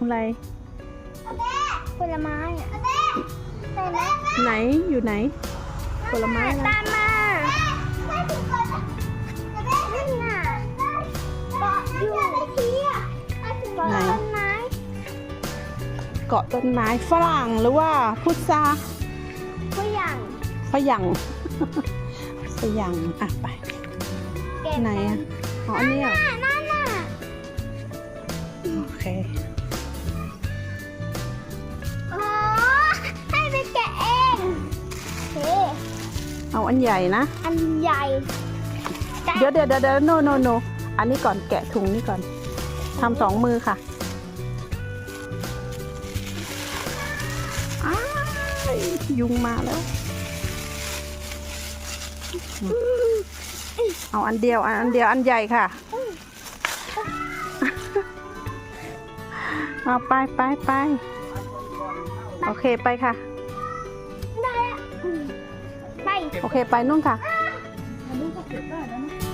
อะไร ผลไม้อะใช่ไหมไหนอยู่ไหน ผลไม้อะไรตามมานั่นน่ะเกาะอยู่เกาะไหน ต้นไม้เกาะต้นไม้ฝรั่งหรือว่าพุทราผู้ใหญ่ฝรั่ง ฝรั่งอะไป เก็บไหนอะอ๋ออันนี้เหรอนั่นน่ะโอเคอ๋อ ให้ไปแกะเองโอเคเอาอันใหญ่นะ อันใหญ่เดี๋ยวเดี๋ยวเดี๋ยวเดี๋ยวโนโนโนอันนี้ก่อนแกะถุงนี่ก่อนทำสองมือค่ะอ้ายยุงมาแล้ว เอาอันเดียวอันอันเดียวอันใหญ่ค่ะ เอาไปไปไปโอเคไปค่ะ ได้ละอืมไป โอเคไปนู่นค่ะอันนี้ก็เก็บได้แล้วนะ